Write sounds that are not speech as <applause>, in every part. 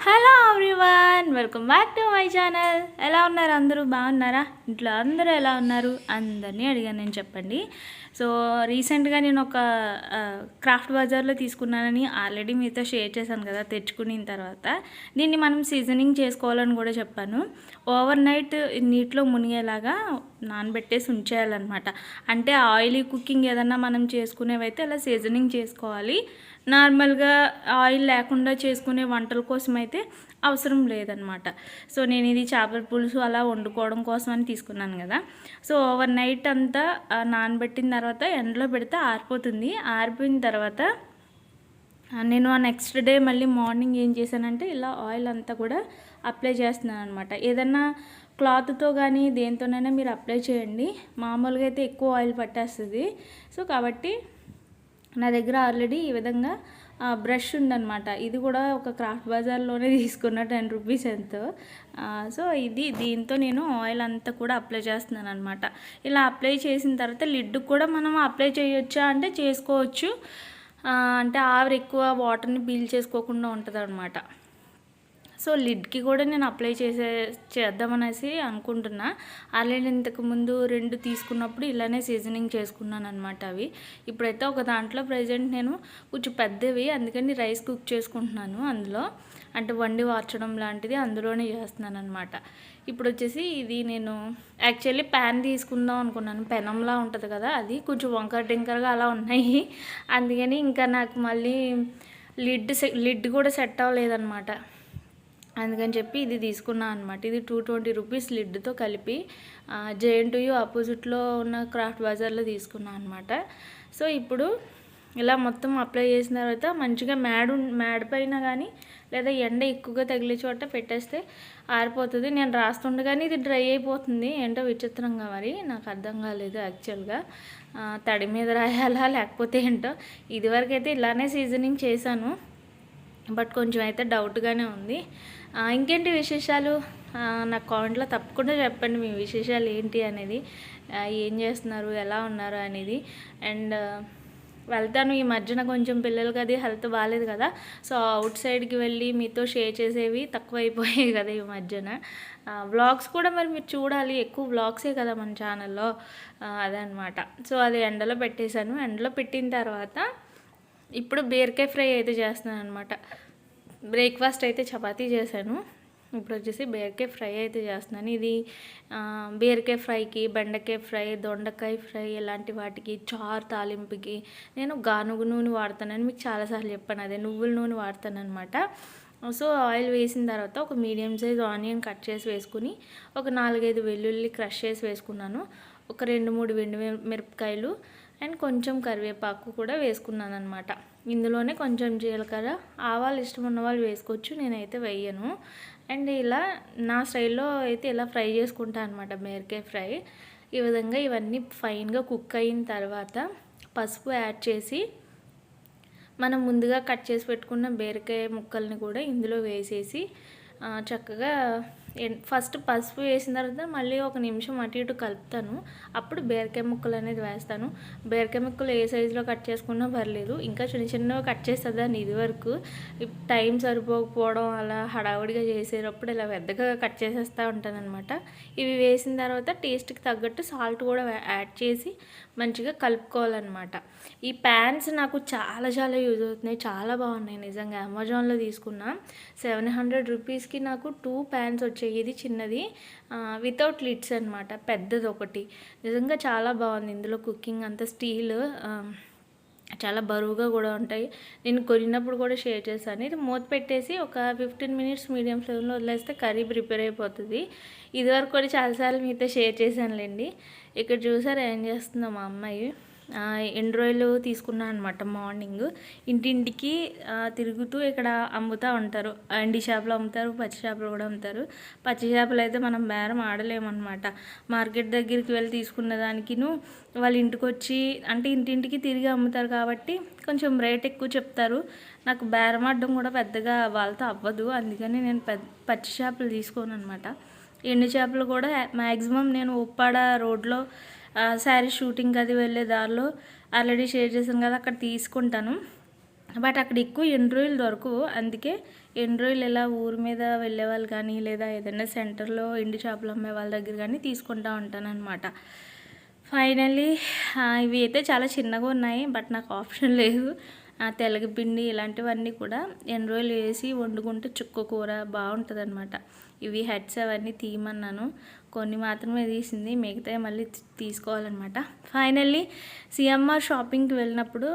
Hello everyone welcome back to my channel. ఎలా ఉన్నారు అందరూ? బాగున్నారా? ఇంట్లో అందరూ ఎలా ఉన్నారు? అందరినీ అడిగాను నేను చెప్పండి. సో రీసెంట్గా నేను ఒక క్రాఫ్ట్ బజార్లో తీసుకున్నానని ఆల్రెడీ మీతో షేర్ చేశాను కదా తెచ్చుకున్న తర్వాత. దీన్ని మనం సీజనింగ్ చేసుకోవాలని కూడా చెప్పాను. ఓవర్ నైట్ నీటిలో మునిగేలాగా నానబెట్టేసి ఉంచేయాలన్నమాట. అంటే ఆయిలీ కుకింగ్ ఏదన్నా మనం చేసుకునేవైతే అలా సీజనింగ్ చేసుకోవాలి. నార్మల్గా ఆయిల్ లేకుండా చేసుకునే వంటల కోసం అయితే అవసరం లేదనమాట సో నేను ఇది చేపల పులుసు అలా వండుకోవడం కోసం అని తీసుకున్నాను కదా. సో ఓవర్ నైట్ అంతా నానబెట్టిన తర్వాత తర్వాత ఎండలో పెడితే ఆరిపోతుంది. ఆరిపోయిన తర్వాత నేను ఆ నెక్స్ట్ డే మళ్ళీ మార్నింగ్ ఏం చేశానంటే ఇలా ఆయిల్ అంతా కూడా అప్లై చేస్తున్నాను అనమాట ఏదన్నా క్లాత్తో కానీ దేంతోనైనా మీరు అప్లై చేయండి. మామూలుగా అయితే ఎక్కువ ఆయిల్ పట్టేస్తుంది. సో కాబట్టి నా దగ్గర ఆల్రెడీ ఈ విధంగా బ్రష్ ఉందన్నమాట. ఇది కూడా ఒక క్రాఫ్ట్ బజార్లోనే తీసుకున్న టెన్ రూపీస్ ఎంతో. సో ఇది దీంతో నేను ఆయిల్ అంతా కూడా అప్లై చేస్తున్నాను అనమాట ఇలా అప్లై చేసిన తర్వాత లిడ్ కూడా మనం అప్లై చేయొచ్చా అంటే చేసుకోవచ్చు. అంటే ఆవిరి ఎక్కువ వాటర్ని బీల్ చేసుకోకుండా ఉంటుంది అనమాట సో లిడ్కి కూడా నేను అప్లై చేసే చేద్దామనేసి అనుకుంటున్నా. ఆల్రెడీ ఇంతకుముందు రెండు తీసుకున్నప్పుడు ఇలానే సీజనింగ్ చేసుకున్నాను అనమాట అవి. ఇప్పుడైతే ఒక దాంట్లో ప్రజెంట్ నేను కొంచెం పెద్దవి అందుకని రైస్ కుక్ చేసుకుంటున్నాను అందులో. అంటే వండి వార్చడం లాంటిది అందులోనే చేస్తున్నాను అనమాట ఇప్పుడు వచ్చేసి ఇది నేను యాక్చువల్లీ ప్యాన్ తీసుకుందాం అనుకున్నాను. పెనంలా ఉంటుంది కదా అది. కొంచెం వంకర టింకరగా అలా ఉన్నాయి. అందుకని ఇంకా నాకు మళ్ళీ లిడ్ లిడ్ కూడా సెట్ అవ్వలేదన్నమాట. అందుకని చెప్పి ఇది తీసుకున్నాను అనమాట ఇది టూ ట్వంటీ రూపీస్ లిడ్తో కలిపి జేఎన్టీయూ ఆపోజిట్లో ఉన్న క్రాఫ్ట్ బజార్లో తీసుకున్నాను అనమాట సో ఇప్పుడు ఇలా మొత్తం అప్లై చేసిన తర్వాత మంచిగా మ్యాడ్ ఉన్- మ్యాడ్ పైన కానీ లేదా ఎండ ఎక్కువగా తగిలే చోట పెట్టేస్తే ఆరిపోతుంది. నేను రాస్తుండగానే ఇది డ్రై అయిపోతుంది. ఏంటో విచిత్రంగా మరి నాకు అర్థం కాలేదు యాక్చువల్గా తడి మీద రాయాలా లేకపోతే ఏంటో. ఇదివరకైతే ఇలానే సీజనింగ్ చేశాను. బట్ కొంచెం అయితే డౌట్గానే ఉంది. ఇంకేంటి విశేషాలు? నా కామెంట్లో తప్పకుండా చెప్పండి మీ విశేషాలు ఏంటి అనేది. ఏం చేస్తున్నారు? ఎలా ఉన్నారు అనేది. అండ్ వెళ్తాను ఈ మధ్యన కొంచెం పిల్లలకి అది హెల్త్ బాగాలేదు కదా. సో అవుట్ సైడ్కి వెళ్ళి మీతో షేర్ చేసేవి తక్కువ అయిపోయాయి కదా ఈ మధ్యన. వ్లాగ్స్ కూడా మరి మీరు చూడాలి. ఎక్కువ వ్లాగ్సే కదా మన ఛానల్లో. అదే అనమాట సో అది ఎండలో పెట్టేశాను. ఎండలో పెట్టిన తర్వాత ఇప్పుడు బీరకాయ ఫ్రై అయితే చేస్తున్నాను అనమాట బ్రేక్ఫాస్ట్ అయితే చపాతీ చేశాను. ఇప్పుడు వచ్చేసి బీరకాయ ఫ్రై అయితే చేస్తున్నాను. ఇది బీరకాయ ఫ్రైకి బెండకాయ ఫ్రై దొండకాయ ఫ్రై ఇలాంటి వాటికి చారు తాలింపుకి నేను గానుగు నూనె వాడతానని మీకు చాలాసార్లు చెప్పాను. అదే నువ్వుల నూనె వాడతాను అనమాట సో ఆయిల్ వేసిన తర్వాత ఒక మీడియం సైజ్ ఆనియన్ కట్ చేసి వేసుకుని ఒక నాలుగైదు వెల్లుల్లి క్రష్ చేసి వేసుకున్నాను. ఒక రెండు మూడు వెండి మిరపకాయలు అండ్ కొంచెం కరివేపాకు కూడా వేసుకున్నాను అనమాట ఇందులోనే కొంచెం జీలకర్ర ఆవాలు ఇష్టం ఉన్న వాళ్ళు వేసుకోవచ్చు నేనైతే వేయను. అండ్ ఇలా నా స్టైల్లో అయితే ఇలా ఫ్రై చేసుకుంటాను అనమాట బీరకాయ ఫ్రై. ఈ విధంగా ఇవన్నీ ఫైన్గా కుక్ అయిన తర్వాత పసుపు యాడ్ చేసి మనం ముందుగా కట్ చేసి పెట్టుకున్న బీరకాయ ముక్కల్ని కూడా ఇందులో వేసేసి చక్కగా ఫస్ట్ పసుపు వేసిన తర్వాత మళ్ళీ ఒక నిమిషం అటు ఇటు కలుపుతాను. అప్పుడు బీరకాయ ముక్కలు అనేది వేస్తాను. బీరకాయ ముక్కలు ఏ సైజులో కట్ చేసుకున్నా పర్లేదు. ఇంకా చిన్న చిన్నవి కట్ చేస్తుందని ఇది వరకు. టైం సరిపోకపోవడం అలా హడావుడిగా చేసేటప్పుడు ఇలా పెద్దగా కట్ చేసేస్తూ ఉంటాను అనమాట ఇవి వేసిన తర్వాత టేస్ట్కి తగ్గట్టు సాల్ట్ కూడా యాడ్ చేసి మంచిగా కలుపుకోవాలన్నమాట. ఈ ప్యాన్స్ నాకు చాలా చాలా యూజ్ అవుతున్నాయి. చాలా బాగున్నాయి. నిజంగా అమెజాన్లో తీసుకున్నా. సెవెన్ హండ్రెడ్ రూపీస్కి నాకు టూ ప్యాన్స్ వచ్చాయి. ఇది చిన్నది? వితౌట్ లిడ్స్ అనమాట పెద్దది ఒకటి నిజంగా చాలా బాగుంది. ఇందులో కుకింగ్ అంతా స్టీల్ చాలా బరువుగా కూడా ఉంటాయి. నేను కొనినప్పుడు కూడా షేర్ చేశాను. ఇది మూత పెట్టేసి ఒక ఫిఫ్టీన్ మినిట్స్ మీడియం ఫ్లేమ్లో వదిలేస్తే కర్రీ ప్రిపేర్ అయిపోతుంది. ఇదివరకు కూడా చాలాసార్లు మీతో షేర్ చేశానులేండి. ఇక్కడ చూసారు ఏం చేస్తుందో మా అమ్మాయి? ఎండు రొయ్యలు తీసుకున్నాను అనమాట మార్నింగ్. ఇంటింటికి తిరుగుతూ ఇక్కడ అమ్ముతూ ఉంటారు. ఎండి చేపలు అమ్ముతారు పచ్చి చేపలు కూడా అమ్ముతారు. పచ్చి చేపలు అయితే మనం బేరం ఆడలేమన్నమాట. మార్కెట్ దగ్గరికి వెళ్ళి తీసుకున్న దానికిను వాళ్ళ ఇంటికి వచ్చి అంటే ఇంటింటికి తిరిగి అమ్ముతారు కాబట్టి కొంచెం రేట్ ఎక్కువ చెప్తారు. నాకు బేరం ఆడడం కూడా పెద్దగా వాళ్ళతో అవ్వదు. అందుకని నేను పెద్ద పచ్చి చేపలు తీసుకోను అనమాట ఎండు చేపలు కూడా మ్యాక్సిమం నేను ఉప్పాడ రోడ్లో శారీ షూటింగ్ అది వెళ్ళే దారిలో ఆల్రెడీ షేర్ చేశాను కదా అక్కడ తీసుకుంటాను. బట్ అక్కడ ఎక్కువ ఎండ్రోయిల్ దొరకవు. అందుకే ఎండ్రోయిల్ ఇలా ఊరి మీద వెళ్ళే వాళ్ళు కానీ లేదా ఏదైనా సెంటర్లో ఎండి చేపలు అమ్మే వాళ్ళ దగ్గర కానీ తీసుకుంటా ఉంటాను అనమాట ఫైనల్లీ ఇవి అయితే చాలా చిన్నగా ఉన్నాయి బట్ నాకు ఆప్షన్ లేదు. ఆ తెలగపిండి ఇలాంటివన్నీ కూడా ఎండ్రోయిల్ వేసి వండుకుంటే చుక్క కూర బాగుంటుంది అనమాట ఇవి హెడ్స్ అవన్నీ తీయమన్నాను. కొన్ని మాత్రమే తీసింది మిగతా మళ్ళీ తీసుకోవాలన్నమాట. ఫైనల్లీ సిఎంఆర్ షాపింగ్కి వెళ్ళినప్పుడు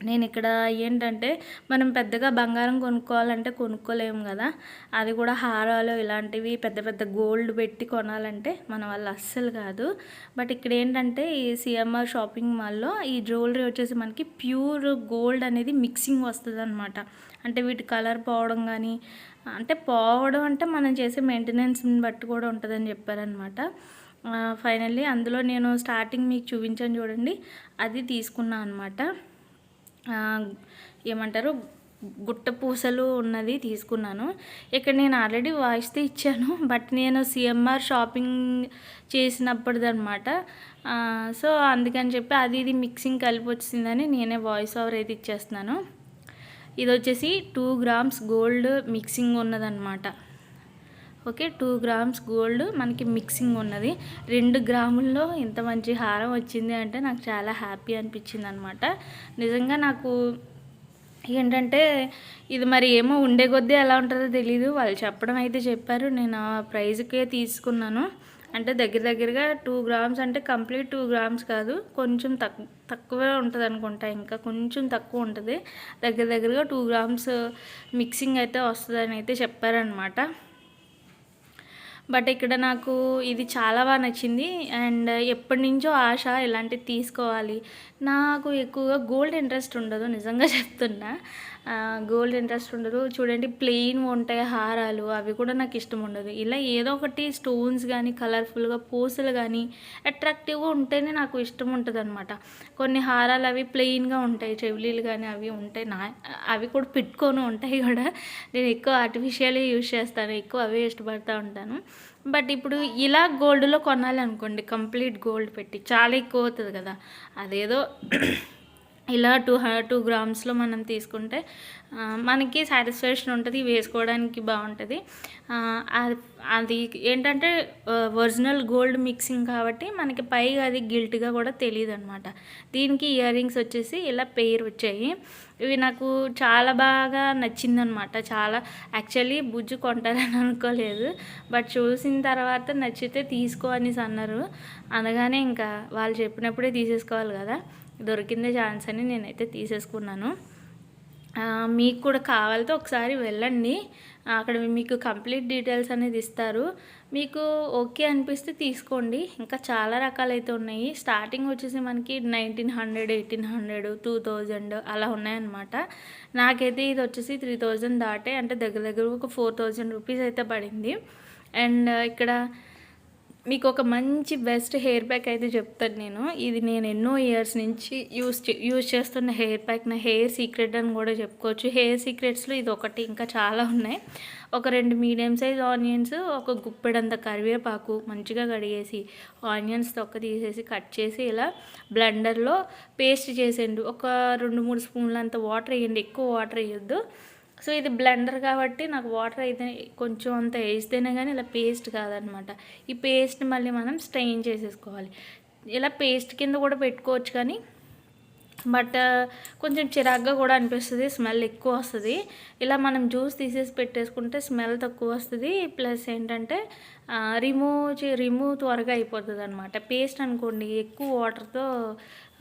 నేను ఇక్కడ ఏంటంటే మనం పెద్దగా బంగారం కొనుక్కోవాలంటే కొనుక్కోలేము కదా. అది కూడా హారాలు ఇలాంటివి పెద్ద పెద్ద గోల్డ్ పెట్టి కొనాలంటే మన వల్ల అస్సలు కాదు. బట్ ఇక్కడ ఏంటంటే ఈ సిఎంఆర్ షాపింగ్ మాల్లో ఈ జ్యువెలరీ వచ్చేసి మనకి ప్యూర్ గోల్డ్ అనేది మిక్సింగ్ వస్తుంది అనమాట అంటే వీటి కలర్ పోవడం కానీ అంటే పోవడం అంటే మనం చేసే మెయింటెనెన్స్ని బట్టి కూడా ఉంటుందని చెప్పారనమాట ఫైనల్లీ అందులో నేను స్టార్టింగ్ మీకు చూపించాను చూడండి. అది తీసుకున్నాను అనమాట ఏమంటారు? గుట్ట పూసలు ఉన్నది తీసుకున్నాను. ఇక్కడ నేను ఆల్రెడీ వాయిస్తే ఇచ్చాను బట్ నేను సిఎంఆర్ షాపింగ్ చేసినప్పటిదనమాట సో అందుకని చెప్పి అది ఇది మిక్సింగ్ కలిపి వచ్చిందని నేనే వాయిస్ ఓవర్ అయితే ఇచ్చేస్తున్నాను. ఇది వచ్చేసి టూ గ్రామ్స్ గోల్డ్ మిక్సింగ్ ఉన్నదన్నమాట. ఓకే టూ గ్రామ్స్ గోల్డ్ మనకి మిక్సింగ్ ఉన్నది. రెండు గ్రాముల్లో ఇంత మంచి హారం వచ్చింది అంటే నాకు చాలా హ్యాపీ అనిపించింది అనమాట నిజంగా నాకు ఏంటంటే ఇది మరి ఏమో ఉండే కొద్దీ ఎలా ఉంటుందో తెలీదు. వాళ్ళు చెప్పడం అయితే చెప్పారు. నేను ఆ ప్రైజ్కే తీసుకున్నాను. అంటే దగ్గర దగ్గరగా టూ గ్రామ్స్ అంటే కంప్లీట్ టూ గ్రామ్స్ కాదు కొంచెం తక్కువ తక్కువే ఉంటుంది అనుకుంటా ఇంకా కొంచెం తక్కువ ఉంటుంది. దగ్గర దగ్గరగా టూ గ్రామ్స్ మిక్సింగ్ అయితే వస్తుందని అయితే చెప్పారనమాట బట్ ఇక్కడ నాకు ఇది చాలా బాగా నచ్చింది. అండ్ ఎప్పటి నుంచో ఆశ ఇలాంటివి తీసుకోవాలి. నాకు ఎక్కువగా గోల్డ్ ఇంట్రెస్ట్ ఉండదు నిజంగా <laughs> చెప్తున్నా. గోల్డ్ ఇంట్రెస్ట్ ఉండదు. చూడండి ప్లెయిన్ ఉంటాయి హారాలు. అవి కూడా నాకు ఇష్టం ఉండదు. ఇలా ఏదో ఒకటి స్టోన్స్ కానీ కలర్ఫుల్గా పూసలు కానీ అట్రాక్టివ్గా ఉంటేనే నాకు ఇష్టం ఉంటుంది అనమాట కొన్ని హారాలు అవి ప్లెయిన్గా ఉంటాయి. చెవిలీలు కానీ అవి ఉంటాయి. నా అవి కూడా పెట్టుకొని ఉంటాయి కూడా. నేను ఎక్కువ ఆర్టిఫిషియల్గా యూజ్ చేస్తాను. ఎక్కువ అవే ఇష్టపడుతూ ఉంటాను. బట్ ఇప్పుడు ఇలా గోల్డ్లో కొనాలి అనుకోండి కంప్లీట్ గోల్డ్ పెట్టి చాలా ఎక్కువ అవుతుంది కదా. అదేదో ఇలా టూ టూ గ్రామ్స్లో మనం తీసుకుంటే మనకి సాటిస్ఫాక్షన్ ఉంటుంది వేసుకోవడానికి బాగుంటుంది. అది ఏంటంటే ఒరిజినల్ గోల్డ్ మిక్సింగ్ కాబట్టి మనకి పైగా అది గిల్ట్గా కూడా తెలియదు అనమాట దీనికి ఇయర్ రింగ్స్ వచ్చేసి ఇలా పేరు వచ్చాయి. ఇవి నాకు చాలా బాగా నచ్చిందనమాట చాలా యాక్చువల్లీ బుజ్జు కొంటారని అనుకోలేదు. బట్ చూసిన తర్వాత నచ్చితే తీసుకో అనేసి అన్నారు. అనగానే ఇంకా వాళ్ళు చెప్పినప్పుడే తీసేసుకోవాలి కదా. దొరికిందే ఛాన్స్ అని నేనైతే తీసేసుకున్నాను. మీకు కూడా కావాలితే ఒకసారి వెళ్ళండి. అక్కడ మీకు కంప్లీట్ డీటెయిల్స్ అనేది ఇస్తారు. మీకు ఓకే అనిపిస్తే తీసుకోండి. ఇంకా చాలా రకాలైతే ఉన్నాయి. స్టార్టింగ్ వచ్చేసి మనకి nineteen hundred eighteen hundred two thousand అలా ఉన్నాయన్నమాట. నాకైతే ఇది వచ్చేసి త్రీ థౌజండ్ దాటే అంటే దగ్గర దగ్గర ఒక ఫోర్ థౌజండ్ రూపీస్ అయితే పడింది. అండ్ ఇక్కడ మీకు ఒక మంచి బెస్ట్ హెయిర్ ప్యాక్ అయితే చెప్తాను నేను. ఇది నేను ఎన్నో ఇయర్స్ నుంచి యూస్ యూజ్ చేస్తున్న హెయిర్ ప్యాక్. నా హెయిర్ సీక్రెట్ అని కూడా చెప్పుకోవచ్చు. హెయిర్ సీక్రెట్స్లో ఇది ఒకటి ఇంకా చాలా ఉన్నాయి. ఒక రెండు మీడియం సైజ్ ఆనియన్స్ ఒక గుప్పెడంత కరివేపాకు మంచిగా కడిగేసి ఆనియన్స్ తొక్క తీసేసి కట్ చేసి ఇలా బ్లెండర్లో పేస్ట్ చేసేయండి. ఒక రెండు మూడు స్పూన్లంత వాటర్ వేయండి. ఎక్కువ వాటర్ వేయొద్దు. సో ఇది బ్లెండర్ కాబట్టి నాకు వాటర్ అయితే కొంచెం అంత వేస్తేనే కానీ ఇలా పేస్ట్ కాదనమాట. ఈ పేస్ట్ని మళ్ళీ మనం స్ట్రెయిన్ చేసేసుకోవాలి. ఇలా పేస్ట్ కింద కూడా పెట్టుకోవచ్చు కానీ బట్ uh, కొంచెం చిరాగ్గా కూడా అనిపిస్తుంది స్మెల్ ఎక్కువ వస్తుంది. ఇలా మనం జ్యూస్ తీసేసి పెట్టేసుకుంటే స్మెల్ తక్కువ వస్తుంది. ప్లస్ ఏంటంటే రిమూవ్ రిమూవ్ త్వరగా అయిపోతుంది అనమాట పేస్ట్ అనుకోండి ఎక్కువ వాటర్తో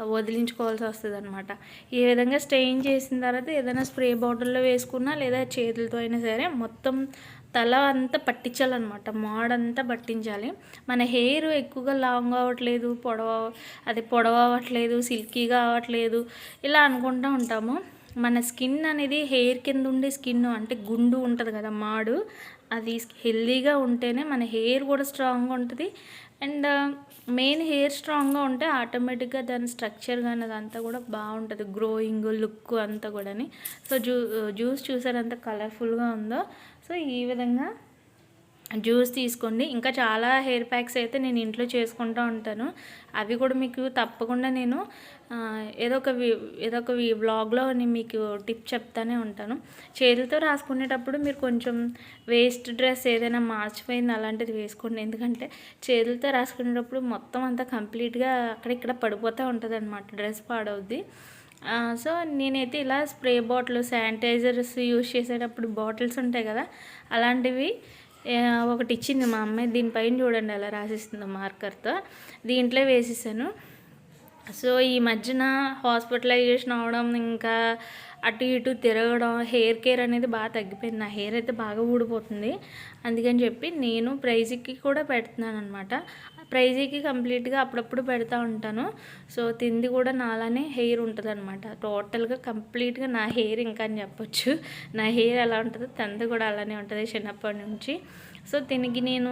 వదిలించుకోవాల్సి వస్తుంది అనమాట ఈ విధంగా స్టెయిన్ చేసిన తర్వాత ఏదైనా స్ప్రే బాటిల్లో వేసుకున్నా లేదా చేతులతో అయినా సరే మొత్తం తల అంతా పట్టించాలన్నమాట. మాడంతా పట్టించాలి. మన హెయిర్ ఎక్కువగా లాంగ్ అవ్వట్లేదు పొడవ అది పొడవ అవ్వట్లేదు సిల్కీగా అవ్వట్లేదు ఇలా అనుకుంటూ ఉంటాము. మన స్కిన్ అనేది హెయిర్ కింద ఉండే స్కిన్ అంటే గుండు ఉంటుంది కదా మాడు. అది హెల్దీగా ఉంటేనే మన హెయిర్ కూడా స్ట్రాంగ్గా ఉంటుంది. అండ్ మెయిన్ హెయిర్ స్ట్రాంగ్గా ఉంటే ఆటోమేటిక్గా దాని స్ట్రక్చర్ కానీ అదంతా కూడా బాగుంటుంది. గ్రోయింగ్ లుక్ అంతా కూడా సో జ్యూ జ్యూస్ చూసారంత కలర్ఫుల్గా ఉందో. సో ఈ విధంగా జ్యూస్ తీసుకోండి. ఇంకా చాలా హెయిర్ ప్యాక్స్ అయితే నేను ఇంట్లో చేసుకుంటూ ఉంటాను. అవి కూడా మీకు తప్పకుండా నేను ఏదో ఒక వి ఏదో ఒక వి బ్లాగ్లో మీకు టిప్ చెప్తానే ఉంటాను. చేతులతో రాసుకునేటప్పుడు మీరు కొంచెం వేస్ట్ డ్రెస్ ఏదైనా మార్చిపోయింది అలాంటిది వేసుకోండి. ఎందుకంటే చేతులతో రాసుకునేటప్పుడు మొత్తం అంతా కంప్లీట్గా అక్కడిక్కడ పడిపోతూ ఉంటుంది అనమాట డ్రెస్ పాడవుద్ది. సో నేనైతే ఇలా స్ప్రే బాటిల్ శానిటైజర్స్ యూజ్ చేసేటప్పుడు బాటిల్స్ ఉంటాయి కదా అలాంటివి ఒకటి ఇచ్చింది మా అమ్మాయి. దీనిపైన చూడండి అలా రాసిస్తుందో మార్కర్తో. దీంట్లో వేసేసాను. సో ఈ మధ్యన హాస్పిటలైజేషన్ అవడం ఇంకా అటు ఇటు తిరగడం హెయిర్ కేర్ అనేది బాగా తగ్గిపోయింది. నా హెయిర్ అయితే బాగా ఊడిపోతుంది. అందుకని చెప్పి నేను ప్రైజ్కి కూడా పెడుతున్నాను అనమాట ప్రైజీకి కంప్లీట్గా అప్పుడప్పుడు పెడతా ఉంటాను. సో తింది కూడా నాలానే హెయిర్ ఉంటుంది అనమాట టోటల్గా కంప్లీట్గా నా హెయిర్ ఇంకా అని చెప్పొచ్చు. నా హెయిర్ ఎలా ఉంటుందో తంది కూడా అలానే ఉంటుంది చిన్నప్పటి నుంచి. సో దీనికి నేను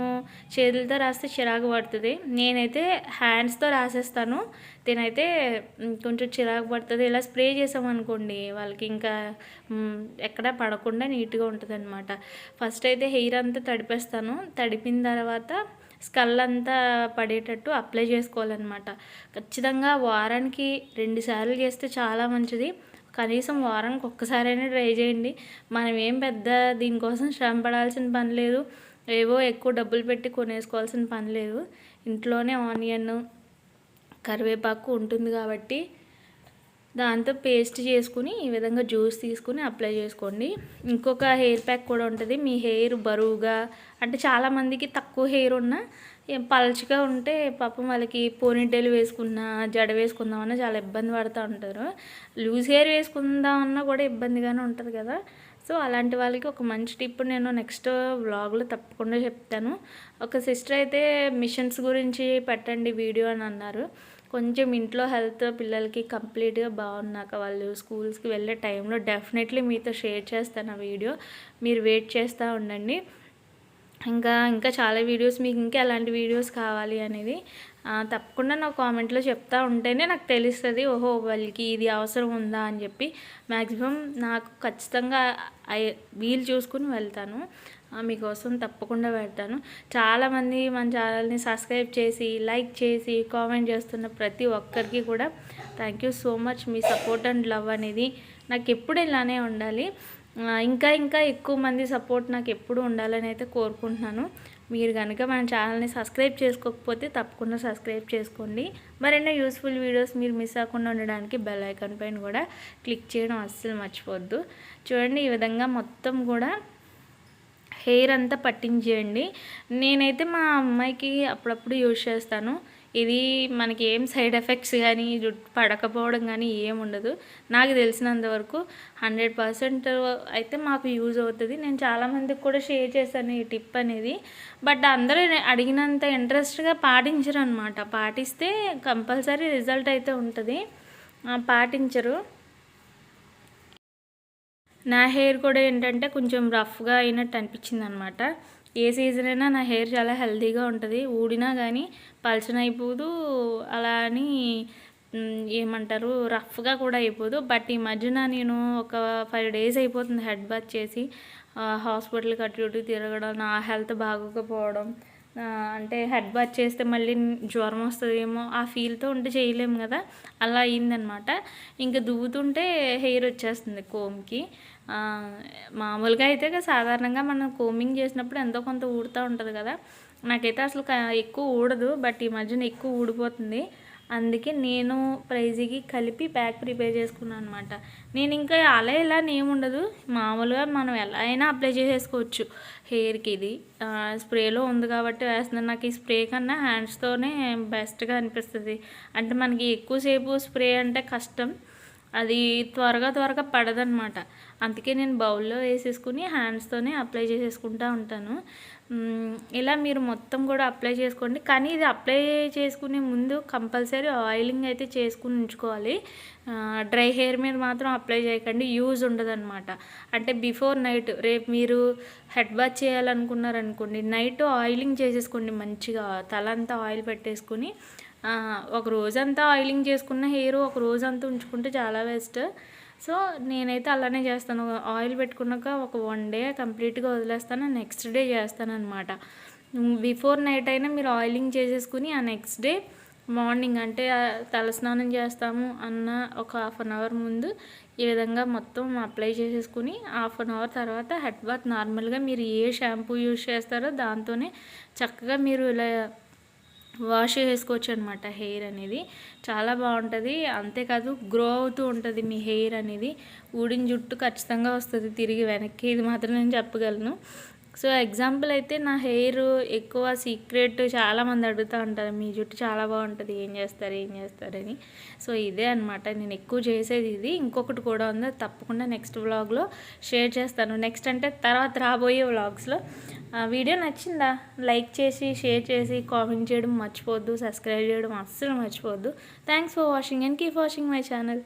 చేతులతో రాస్తే చిరాకు పడుతుంది. నేనైతే హ్యాండ్స్తో రాసేస్తాను. తినైతే కొంచెం చిరాకు పడుతుంది. ఇలా స్ప్రే చేసామనుకోండి వాళ్ళకి ఇంకా ఎక్కడ పడకుండా నీట్గా ఉంటుంది అనమాట ఫస్ట్ అయితే హెయిర్ అంతా తడిపేస్తాను. తడిపిన తర్వాత స్కల్ అంతా పడేటట్టు అప్లై చేసుకోవాలన్నమాట. ఖచ్చితంగా వారానికి రెండు సార్లు చేస్తే చాలా మంచిది. కనీసం వారానికి ఒక్కసారైనా ట్రై చేయండి. మనం ఏం పెద్ద దీనికోసం శ్రమ పడాల్సిన పని లేదు. ఏవో ఎక్కువ డబ్బులు పెట్టి కొనేసుకోవాల్సిన పని లేదు. ఇంట్లోనే ఆనియన్ కరివేపాకు ఉంటుంది కాబట్టి దాంతో పేస్ట్ చేసుకుని ఈ విధంగా జ్యూస్ తీసుకుని అప్లై చేసుకోండి. ఇంకొక హెయిర్ ప్యాక్ కూడా ఉంటుంది. మీ హెయిర్ బరువుగా అంటే చాలామందికి తక్కువ హెయిర్ ఉన్నా పలచగా ఉంటే పాపం వాళ్ళకి పోనీటైల్ వేసుకున్నా జడ వేసుకుందామన్నా చాలా ఇబ్బంది పడుతూ ఉంటారు. లూజ్ హెయిర్ వేసుకుందామన్నా కూడా ఇబ్బందిగానే ఉంటుంది కదా. సో అలాంటి వాళ్ళకి ఒక మంచి టిప్ నేను నెక్స్ట్ వ్లాగ్లో తప్పకుండా చెప్తాను. ఒక సిస్టర్ అయితే మిషన్స్ గురించి పెట్టండి వీడియో అని అన్నారు. కొంచెం ఇంట్లో హెల్త్ పిల్లలకి కంప్లీట్గా బాగున్నాక వాళ్ళు స్కూల్స్కి వెళ్ళే టైంలో డెఫినెట్లీ మీతో షేర్ చేస్తాను ఆ వీడియో. మీరు వెయిట్ చేస్తూ ఉండండి. ఇంకా ఇంకా చాలా వీడియోస్ మీకు ఇంకా ఎలాంటి వీడియోస్ కావాలి అనేది తప్పకుండా నా కామెంట్లో చెప్తా ఉంటేనే నాకు తెలుస్తుంది ఓహో వాళ్ళకి ఇది అవసరం ఉందా అని చెప్పి. మ్యాక్సిమం నాకు ఖచ్చితంగా వీలు చూసుకుని వెళ్తాను. మీకోసం తప్పకుండా పెడతాను చాలామంది మన ఛానల్ని సబ్స్క్రైబ్ చేసి లైక్ చేసి కామెంట్ చేస్తున్న ప్రతి ఒక్కరికి కూడా థ్యాంక్ యూ సో మచ్. మీ సపోర్ట్ అండ్ లవ్ అనేది నాకు ఎప్పుడు ఇలానే ఉండాలి. ఇంకా ఇంకా ఎక్కువ మంది సపోర్ట్ నాకు ఎప్పుడు ఉండాలని అయితే కోరుకుంటున్నాను. మీరు కనుక మన ఛానల్ని సబ్స్క్రైబ్ చేసుకోకపోతే తప్పకుండా సబ్స్క్రైబ్ చేసుకోండి. మరెన్నో యూస్ఫుల్ వీడియోస్ మీరు మిస్ అవ్వకుండా ఉండడానికి బెల్ ఐకాన్ పైన కూడా క్లిక్ చేయడం అస్సలు మర్చిపోవద్దు. చూడండి ఈ విధంగా మొత్తం కూడా హెయిర్ అంతా పట్టించేయండి. నేనైతే మా అమ్మాయికి అప్పుడప్పుడు యూజ్ చేస్తాను. ఇది మనకి ఏం సైడ్ ఎఫెక్ట్స్ కానీ జుట్టు పడకపోవడం కానీ ఏం ఉండదు. నాకు తెలిసినంత వరకు హండ్రెడ్ పర్సెంట్ అయితే మాకు యూజ్ అవుతుంది. నేను చాలామందికి కూడా షేర్ చేశాను ఈ టిప్ అనేది. బట్ అందరూ అడిగినంత ఇంట్రెస్ట్గా పాటించరు అనమాట పాటిస్తే కంపల్సరీ రిజల్ట్ అయితే ఉంటుంది. పాటించరు. నా హెయిర్ కూడా ఏంటంటే కొంచెం రఫ్గా అయినట్టు అనిపించింది అనమాట ఏ సీజన్ అయినా నా హెయిర్ చాలా హెల్తీగా ఉంటుంది. ఊడినా కానీ పల్చన అయిపోదు. అలా అని ఏమంటారు రఫ్గా కూడా అయిపోదు. బట్ ఈ మధ్యన నేను ఒక ఫైవ్ డేస్ అయిపోతుంది హెడ్ బాత్ చేసి హాస్పిటల్కి అటు ఇటు తిరగడం నా హెల్త్ బాగోకపోవడం. అంటే హెడ్ బాత్ చేస్తే మళ్ళీ జ్వరం వస్తుందేమో ఆ ఫీల్తో ఉంటే చేయలేము కదా. అలా అయిందనమాట. ఇంకా దువ్వుతుంటే హెయిర్ వచ్చేస్తుంది కోమ్కి. మామూలుగా అయితే సాధారణంగా మనం కోమింగ్ చేసినప్పుడు ఎంతో కొంత ఊడుతూ ఉంటుంది కదా. నాకైతే అసలు ఎక్కువ ఊడదు బట్ ఈ మధ్యన ఎక్కువ ఊడిపోతుంది. అందుకే నేను ప్రైజీకి కలిపి ప్యాక్ ప్రిపేర్ చేసుకున్నాను అనమాట నేను ఇంకా అలా ఇలా నేమ్ ఏముండదు మామూలుగా మనం ఎలా అయినా అప్లై చేసేసుకోవచ్చు. హెయిర్కి ఇది. స్ప్రేలో ఉంది కాబట్టి వేస్తుంది నాకు ఈ స్ప్రే కన్నా హ్యాండ్స్తోనే బెస్ట్గా అనిపిస్తుంది. అంటే మనకి ఎక్కువసేపు స్ప్రే అంటే కష్టం. అది త్వరగా త్వరగా పడదనమాట అందుకే నేను బౌల్లో వేసేసుకుని హ్యాండ్స్తోనే అప్లై చేసేసుకుంటూ ఉంటాను. ఇలా మీరు మొత్తం కూడా అప్లై చేసుకోండి. కానీ ఇది అప్లై చేసుకునే ముందు కంపల్సరీ ఆయిలింగ్ అయితే చేసుకుని ఉంచుకోవాలి. డ్రై హెయిర్ మీద మాత్రం అప్లై చేయకండి. యూజ్ ఉండదన్నమాట. అంటే బిఫోర్ నైట్ రేపు మీరు హెడ్ బాత్ చేయాలనుకున్నారనుకోండి నైట్ ఆయిలింగ్ చేసేసుకోండి మంచిగా. తలంతా ఆయిల్ పెట్టేసుకుని ఒక రోజంతా ఆయిలింగ్ చేసుకున్న హెయిర్ ఒక రోజంతా ఉంచుకుంటే చాలా బెస్ట్ సో నేనైతే అలానే చేస్తాను. ఆయిల్ పెట్టుకున్నాక ఒక వన్ డే కంప్లీట్గా వదిలేస్తాను. నెక్స్ట్ డే చేస్తాను అనమాట బిఫోర్ నైట్ అయినా మీరు ఆయిలింగ్ చేసేసుకుని ఆ నెక్స్ట్ డే మార్నింగ్ అంటే తలస్నానం చేస్తాము అన్న ఒక హాఫ్ అన్ అవర్ ముందు ఈ విధంగా మొత్తం అప్లై చేసేసుకుని హాఫ్ అన్ అవర్ తర్వాత హెడ్ బాత్ నార్మల్గా మీరు ఏ షాంపూ యూజ్ చేస్తారో దాంతోనే చక్కగా మీరు ఇలా వాష్ చేసుకోవచ్చు అనమాట హెయిర్ అనేది. చాలా బాగుంటుంది. అంతేకాదు గ్రో అవుతూ ఉంటుంది మీ హెయిర్ అనేది. ఊడిన జుట్టు ఖచ్చితంగా వస్తుంది తిరిగి వెనక్కి. ఇది మాత్రం నేను చెప్పగలను. సో ఎగ్జాంపుల్ అయితే నా హెయిర్ ఎక్కువ సీక్రెట్ చాలామంది అడుగుతూ ఉంటారు మీ జుట్టు చాలా బాగుంటుంది ఏం చేస్తారు ఏం చేస్తారని సో ఇదే అనమాట నేను ఎక్కువ చేసేది ఇది. ఇంకొకటి కూడా ఉంది అది తప్పకుండా నెక్స్ట్ వ్లాగ్లో షేర్ చేస్తాను. నెక్స్ట్ అంటే తర్వాత రాబోయే వ్లాగ్స్లో. వీడియో నచ్చిందా? లైక్ చేసి షేర్ చేసి కామెంట్ చేయడం మర్చిపోవద్దు సబ్స్క్రైబ్ చేయడం అస్సలు మర్చిపోవద్దు thanks for watching and keep watching my channel.